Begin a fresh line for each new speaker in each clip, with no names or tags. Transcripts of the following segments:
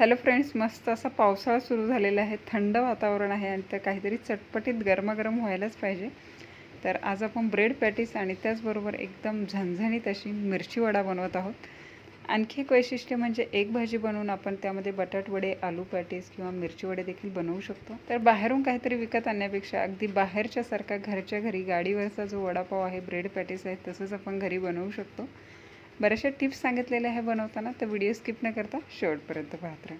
Hello friends मस्त असा पावसाळा सुरू झालेला आहे. थंड वातावरण आहे आणि तर काहीतरी चटपटीत गरमागरम व्हायलाच पाहिजे. तर आज आपण ब्रेड पॅटीस आणि त्याचबरोबर एकदम झणझणीत अशी मिरची वडा बनवत आहोत. आणखी एक वैशिष्ट्य म्हणजे एक भाजी बनवून आपण त्यामध्ये बटाटवडे आलू पॅटीस किंवा मिरची वडे देखील बनवू शकतो. तर बाहेरून काहीतरी विकत आणण्यापेक्षा अगदी बाहेरच्यासारखा घरच्या घरी गाडीवरचा जो वडापाव आहे ब्रेड पॅटीस आहे तसंच आपण घरी बनवू शकतो. बऱ्याचशा टिप्स सांगितलेल्या आहे बनवताना तर व्हिडिओ स्किप न करता शेवटपर्यंत पाहत राहा.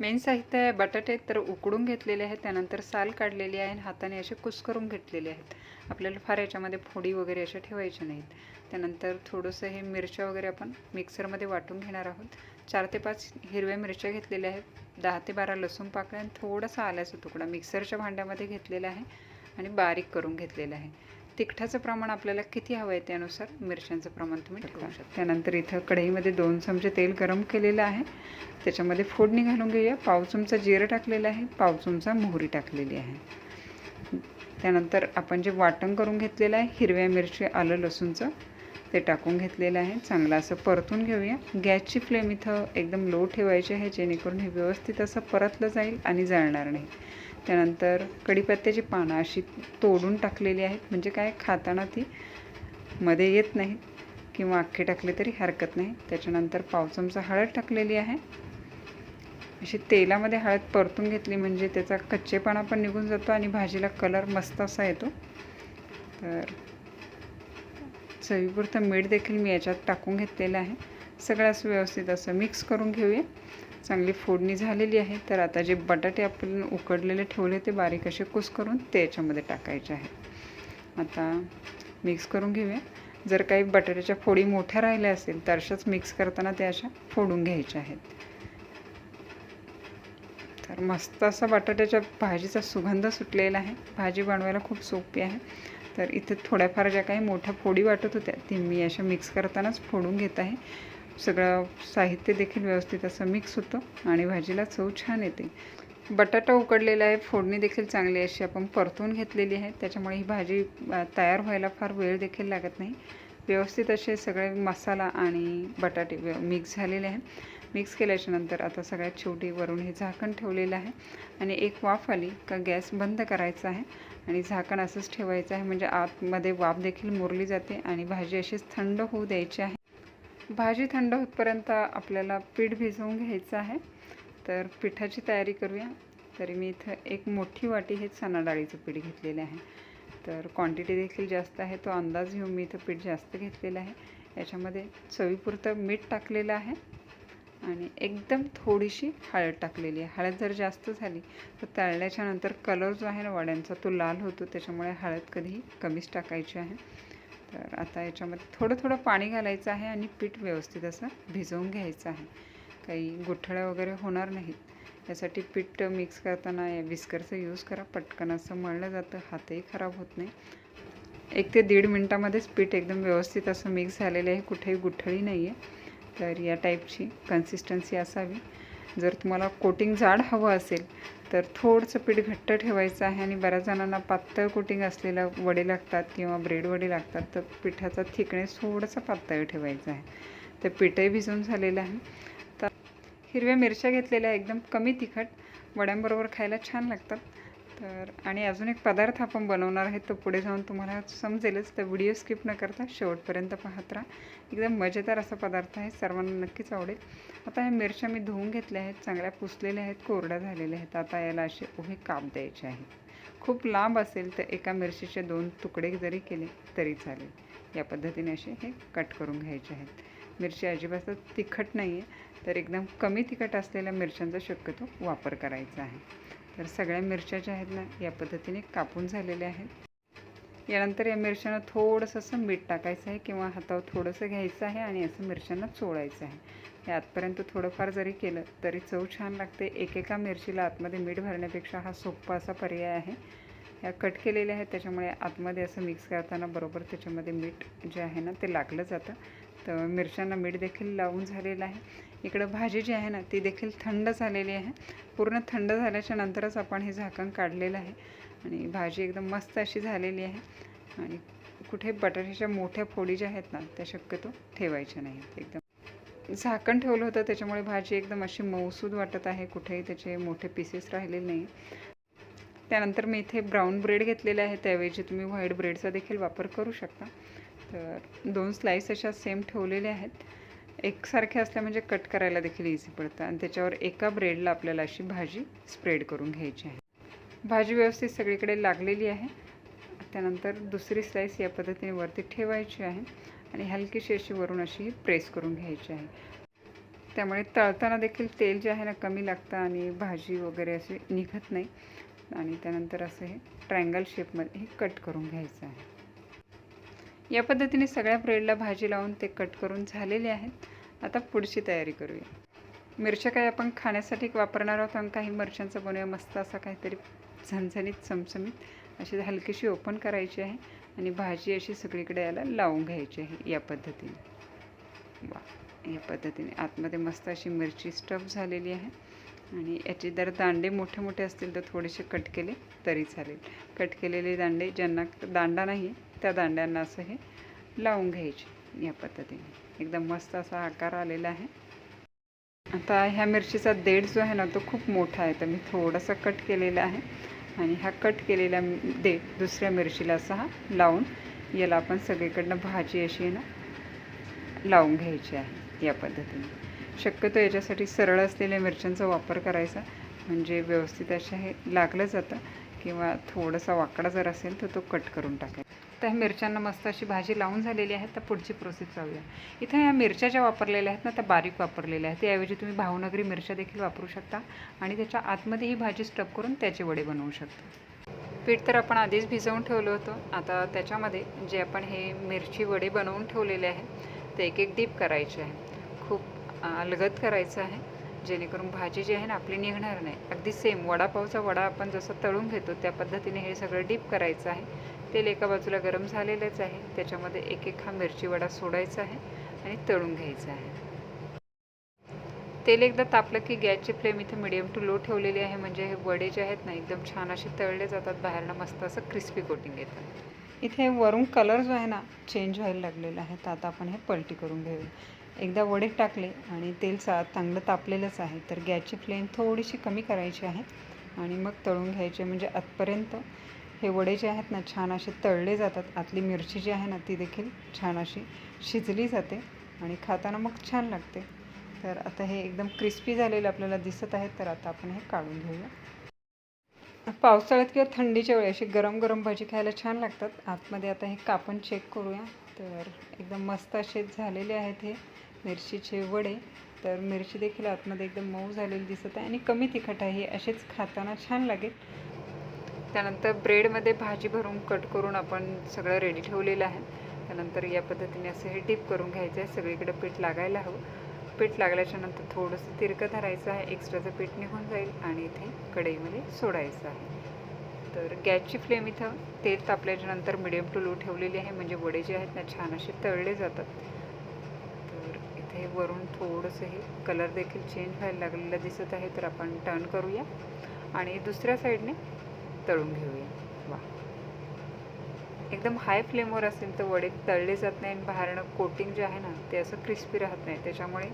मेन साहित्य आहे बटाटे तर उकडून घेतलेले आहेत त्यानंतर साल काढलेली आहे आणि हाताने असे कुस्करून घेतलेले आहेत. आपल्याला फार याच्यामध्ये फोडी वगैरे अशा ठेवायच्या नाहीत. त्यानंतर थोडंसं हे मिरच्या वगैरे आपण मिक्सरमध्ये वाटून घेणार आहोत. चार ते पाच हिरव्या मिरच्या घेतलेल्या आहेत दहा ते बारा लसूण पाकळ्या आणि थोडासा आल्याचा तुकडा मिक्सरच्या भांड्यामध्ये घेतलेला आहे आणि बारीक करून घेतलेला आहे. तिखटाचं प्रमाण आपल्याला किती हवं आहे त्यानुसार मिरच्यांचं प्रमाण तुम्ही ठेवू शकता. त्यानंतर इथं कढईमध्ये दोन चमचे तेल गरम केलेलं आहे. त्याच्यामध्ये फोडणी घालून घेऊया. पाव चमचा जिरं टाकलेलं आहे. पाव चमचा मोहरी टाकलेली आहे. त्यानंतर आपण जे वाटण करून घेतलेलं आहे हिरव्या मिरची आलं लसूणचं ते टाकून घेतलेलं आहे. चांगलं असं परतून घेऊया. गॅसची फ्लेम इथं एकदम लो ठेवायची आहे जेणेकरून हे व्यवस्थित असं परतलं जाईल आणि जळणार नाही. त्यानंतर कढीपत्त्याची पानं अशी तोडून टाकलेली आहेत. म्हणजे काय? खाताना ती मध्ये येत नाहीत किंवा अख्खे टाकले तरी हरकत नाही. त्याच्यानंतर पाव चमचा हळद टाकलेली आहे. अशी तेलामध्ये हळद परतून घेतली म्हणजे त्याचा कच्चेपणा पण निघून जातो आणि भाजीला कलर मस्त असा येतो. तर चवीपुरतं मीठ देखील मी याच्यात टाकून घेतलेलं आहे. सगळं असं व्यवस्थित असं मिक्स करून घेऊया. चांगली फोडणी झालेली आहे तर आता जे बटाटे आपण उकडलेले ठेवले ते बारीक असे कुस करून ते याच्यामध्ये टाकायचे आहे. आता मिक्स करून घेऊया. जर काही बटाट्याच्या फोडी मोठ्या राहिल्या असेल तर अशाच मिक्स करताना त्या अशा फोडून घ्यायच्या आहेत. तर मस्त असा बटाट्याच्या भाजीचा सुगंध सुटलेला आहे. भाजी बनवायला खूप सोपी आहे. तर इथे थोड्याफार ज्या काही मोठ्या फोडी वाटत होत्या ती मी अशा मिक्स करतानाच फोडून घेत आहे. सगळं साहित्य देखील व्यवस्थित असं मिक्स होतं आणि भाजीला चव छान येते. बटाटा उकडलेला आहे फोडणी देखील चांगली अशी आपण परतून घेतलेली आहे. त्याच्यामुळे ही भाजी तयार व्हायला फार वेळ देखील लागत नाही. व्यवस्थित असे सगळे मसाला आणि बटाटे मिक्स झालेले आहे मिक्स केल्याच्यानंतर आता सगळ्यात शेवटी वरून हे झाकण ठेवलेलं आहे. आणि एक वाफ आली का गॅस बंद करायचा आहे. आणि झाकण असंच ठेवायचं आहे म्हणजे आतमध्ये वाफ देखील मुरली जाते आणि भाजी अशीच थंड होऊ द्यायची आहे. भाजी थंड होतपर्यंत आपल्याला पीठ भिजवून घ्यायचं आहे. तर पिठाची तयारी करूया. तरी मी इथं एक मोठी वाटी हे चणा डाळीचं पीठ घेतलेलं आहे. तर क्वांटिटी देखील जास्त आहे. तो अंदाज घेऊन मी इथं पीठ जास्त घेतलेलं आहे. याच्यामध्ये चवीपुरतं मीठ टाकलेलं आहे. आणि एकदम थोडीशी हळद टाकलेली आहे. हळद जर जास्त झाली तर तळल्याच्यानंतर कलर जो आहे ना वड्यांचा तो लाल होतो. त्याच्यामुळे हळद कधीही कमीच टाकायची आहे. तर आता याच्यामध्ये थोडं थोडं पाणी घालायचं आहे आणि पीठ व्यवस्थित असं भिजवून घ्यायचं आहे. काही गुठळ्या वगैरे होणार नाहीत. यासाठी पीठ मिक्स करताना या विस्करचा यूज करा. पटकन असं मळलं जातं. हातही खराब होत नाही. एक ते दीड मिनटामध्येच पीठ एकदम व्यवस्थित असं मिक्स झालेलं आहे. कुठेही गुठळी नाही आहे तर या टाईपची कन्सिस्टन्सी असावी. जर तुम्हाला कोटिंग जाड हवं असेल तर थोडंसं पीठ घट्ट ठेवायचं आहे आणि बऱ्याच जणांना पातळ कोटिंग असलेल्या वडे लागतात किंवा ब्रेड वडे लागतात तर पिठाचा थिकनेस थोडंसं पातळ ठेवायचं आहे. तर पीठही भिजून झालेलं आहे. तर हिरव्या मिरच्या घेतलेल्या एकदम कमी तिखट वड्यांबरोबर खायला छान लागतात. तर आणि अजून एक पदार्थ आपण बनवणार आहे तो पुढे जाऊन तुम्हाला समजेलच तर व्हिडिओ स्किप न करता शेवटपर्यंत पाहत राहा. एकदम मजेदार असा पदार्थ आहे सर्वांना नक्कीच आवडेल. आता ह्या मिरच्या मी धुवून घेतल्या आहेत चांगल्या पुसलेल्या आहेत कोरड्या झालेल्या आहेत. आता याला असे उभे काप द्यायचे आहेत खूप लांब असेल तर एका मिरचीचे दोन तुकडे जरी केले तरी चालेल. या पद्धतीने असे हे कट करून घ्यायचे आहेत. मिरची अजिबात तिखट नाही आहे तर एकदम कमी तिखट असलेल्या मिरच्यांचा शक्यतो वापर करायचा आहे. तर सगळ्या मिरच्या ज्या आहेत ना या पद्धतीने कापून झालेल्या आहेत. यानंतर या मिरच्यांना थोडंसं असं मीठ टाकायचं आहे किंवा हातावर थोडंसं घ्यायचं आहे आणि असं मिरच्यांना चोळायचं आहे. हे आतपर्यंत थोडंफार जरी केलं तरी चव छान लागते. एकेका मिरचीला आतमध्ये मीठ भरण्यापेक्षा हा सोप्पा असा पर्याय आहे. ह्या कट केलेल्या आहेत त्याच्यामुळे आतमध्ये असं मिक्स करताना बरोबर त्याच्यामध्ये मीठ जे आहे ना ते लागलं जातं. तर मिरच्यांना मीठ देखील लावून झालेलं आहे. इकडं भाजी जी आहे ना ती देखील थंड झालेली आहे. पूर्ण थंड झाल्याच्या नंतरच आपण हे झाकण काढलेलं आहे. आणि भाजी एकदम मस्त अशी झालेली आहे. आणि कुठे बटाट्याच्या मोठ्या फोडी ज्या आहेत ना त्या शक्यतो ठेवायच्या नाहीत. एकदम झाकण ठेवलं होतं त्याच्यामुळे भाजी एकदम अशी मऊसूद वाटत आहे. कुठेही त्याचे मोठे पीसेस राहिलेले नाही त्यानंतर मी इथे ब्राऊन ब्रेड घेतलेले आहे. त्याऐवजी तुम्ही व्हाईट ब्रेडचा देखील वापर करू शकता. तर दोन स्लाईस अशा सेम ठेवलेल्या आहेत. एकसारख्या असल्या म्हणजे कट करायला देखील इझी पडतं. आणि त्याच्यावर एका ब्रेडला आपल्याला अशी भाजी स्प्रेड करून घ्यायची आहे. भाजी व्यवस्थित सगळीकडे लागलेली आहे. त्यानंतर दुसरी स्लाईस या पद्धतीने वरती ठेवायची आहे. आणि हलकीशी अशी वरून अशी प्रेस करून घ्यायची आहे. त्यामुळे तळताना देखील तेल जे आहे ना कमी लागतं आणि भाजी वगैरे अशी निघत नाही. आणि त्यानंतर असं हे ट्रँगल शेपमध्ये हे कट करून घ्यायचं आहे. या पद्धतीने सगळ्या ब्रेडला भाजी लावून ते कट करून झालेले आहेत. आता पुढची तयारी करूया. मिरच्या काही आपण खाण्यासाठी वापरणार आहोत आणि काही मिरच्यांचा बनवूया. मस्त असा काहीतरी झणझणीत चमचमीत अशी हलकीशी ओपन करायची आहे आणि भाजी अशी सगळीकडे याला लावून घ्यायची आहे या पद्धतीने. वा या पद्धतीने आतमध्ये मस्त अशी मिरची स्टफ झालेली आहे आणि याचे जर दांडे मोठे मोठे असतील तर थोडेसे कट केले तरी चालेल. कट केलेले दांडे ज्यांना दांडा नाही त्या दांड्यांना असं हे लावून घ्यायचे या पद्धतीने. एकदम मस्त असा आकार आलेला आहे. आता ह्या मिरचीचा देठ जो आहे ना तो खूप मोठा आहे. तर मी थोडासा कट केलेला आहे. आणि हा कट केलेला देठ दुसऱ्या मिरचीला असा हा लावून याला आपण सगळीकडनं भाजी अशी आहे ना लावून घ्यायची आहे या पद्धतीने. शक्यतो याच्यासाठी सरळ असलेल्या मिरच्यांचा वापर करायचा. म्हणजे व्यवस्थित अशा हे लागलं जातं किंवा थोडासा वाकडा जर असेल तर तो कट करून टाकायचा. तर ह्या मिरच्यांना मस्त अशी भाजी लावून झालेली आहे. तर पुढची प्रोसेस जाऊया इथं ह्या मिरच्या ज्या वापरलेल्या आहेत ना त्या बारीक वापरलेल्या आहेत. त्याऐवजी तुम्ही भावनगरी मिरच्या देखील वापरू शकता आणि त्याच्या आतमध्ये ही भाजी स्टप करून त्याचे वडे बनवू शकता. पीठ तर आपण आधीच भिजवून ठेवलं होतं. आता त्याच्यामध्ये जे आपण हे मिरची वडे बनवून ठेवलेले आहे ते एक एक डीप करायचे आहे. खूप अलगद करायचं आहे. जेणेकरून भाजी जी आहे ना आपली निघणार नाही. अगदी सेम वडापावचा वडा आपण जसं तळून घेतो त्या पद्धतीने हे सगळं डीप करायचं आहे. तेल एका बाजूला गरम झालेलंच आहे. त्याच्यामध्ये एक एक हा मिरची वडा सोडायचा आहे आणि तळून घ्यायचा आहे. तेल एकदा तापलं की गॅसची फ्लेम इथे मिडियम टू लो ठेवलेली आहे. म्हणजे हे वडे जे आहेत ना एकदम छान असे तळले जातात. बाहेरनं मस्त असं क्रिस्पी कोटिंग येतं. इथे वरून कलर जो आहे ना चेंज व्हायला लागलेला आहे. तर आता आपण हे पलटी करून घेऊया. एकदा वडे टाकले आणि तेल चा चांगलं तापलेलंच आहे. तर गॅसची फ्लेम थोडीशी कमी करायची आहे आणि मग तळून घ्यायचे म्हणजे आतपर्यंत हे वडे जे आहेत ना छान असे तळले जातात. आतली मिरची जी आहे ना ती देखील छान अशी शिजली जाते आणि खाताना मग छान लागते. तर आता हे एकदम क्रिस्पी झालेलं आपल्याला दिसत आहे तर आता आपण हे काढून घेऊया. पावसाळ्यात किंवा थंडीच्या वेळी अशी गरम गरम भाजी खायला छान लागतात. आतमध्ये आता हे कापून चेक करूया. तर एकदम मस्त असे झालेले आहेत हे मिरचीचे वडे. तर मिरची देखील आतमध्ये एकदम मऊ झालेली दिसत आहे आणि कमी तिखट आहे असेच खाताना छान लागेल. त्यानंतर ब्रेडमध्ये भाजी भरून कट करून आपण सगळं रेडी ठेवलेलं आहे. त्यानंतर या पद्धतीने असं हे डीप करून घ्यायचं आहे. सगळीकडे पीठ लागायला हवं. पीठ लागल्याच्या नंतर थोडंसं तिरकं धरायचं आहे. एक्स्ट्राचं पीठ निघून जाईल आणि इथे कढईमध्ये सोडायचं आहे. तर गॅसची फ्लेम इथं तेल तापल्याच्या नंतर मिडियम टू लो ठेवलेली आहे. म्हणजे वडे जे आहेत ना छान असे तळले जातात. तर इथे वरून थोडंसं हे कलर देखील चेंज व्हायला लागलेलं दिसत आहे. तर आपण टर्न करूया. आणि दुसऱ्या साईडने तळून घेऊया. वा. एकदम हाय फ्लेमवर असेल तर वडे तळले जात नाही आणि बाहेरनं कोटिंग जे आहे ना ते असं क्रिस्पी राहत नाही. त्याच्यामुळे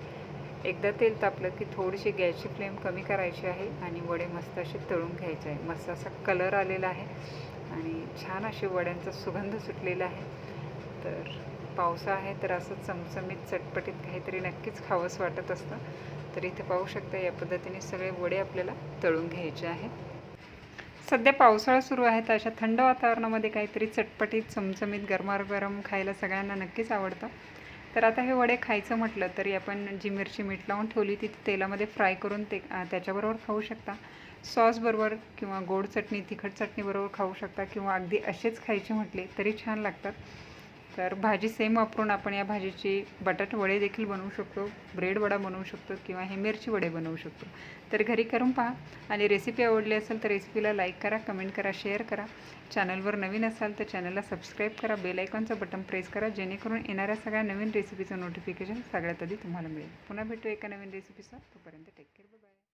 एकदा तेल तापलं की थोडीशी गॅसची फ्लेम कमी करायची आहे आणि वडे मस्त असे तळून घ्यायचे आहे मस्त असा कलर आलेला आहे आणि छान असे वड्यांचा सुगंध सुटलेला आहे. तर पावसा आहे तर असं चमचमीत चटपटीत काहीतरी नक्कीच खावंसं वाटत असतं. तर इथे पाहू शकता या पद्धतीने सगळे वडे आपल्याला तळून घ्यायचे आहेत. सध्या पावसाळा सुरू आहे तर अशा थंड वातावरणामध्ये काहीतरी चटपटीत चमचमीत गरमागरम खायला सगळ्यांना नक्कीच आवडतं. तर आता हे वडे खायचं म्हटलं तरी आपण जी मिरची मीठ लावून ठेवली ती तेलामध्ये फ्राय करून ते त्याच्याबरोबर खाऊ शकता. सॉसबरोबर किंवा गोड चटणी तिखट चटणीबरोबर खाऊ शकता किंवा अगदी असेच खायचे म्हटले तरी छान लागतात. तर भाजी सेम वापरून आपण या भाजीची बटाट वडे देखील बनवू शकतो ब्रेड वडा बनवू शकतो किंवा हे मिरची वडे बनवू शकतो. तर घरी करून पहा आणि रेसिपी आवडली असेल तर रेसिपीला लाईक करा कमेंट करा शेअर करा. चॅनलवर नवीन असाल तर चॅनलला सबस्क्राईब करा बेल आयकॉनचं बटन प्रेस करा जेणेकरून येणाऱ्या सगळ्या नवीन रेसिपीचं नोटिफिकेशन सगळ्यात आधी तुम्हाला मिळेल. पुन्हा भेटू एका नवीन रेसिपीचा तोपर्यंत टेक केअर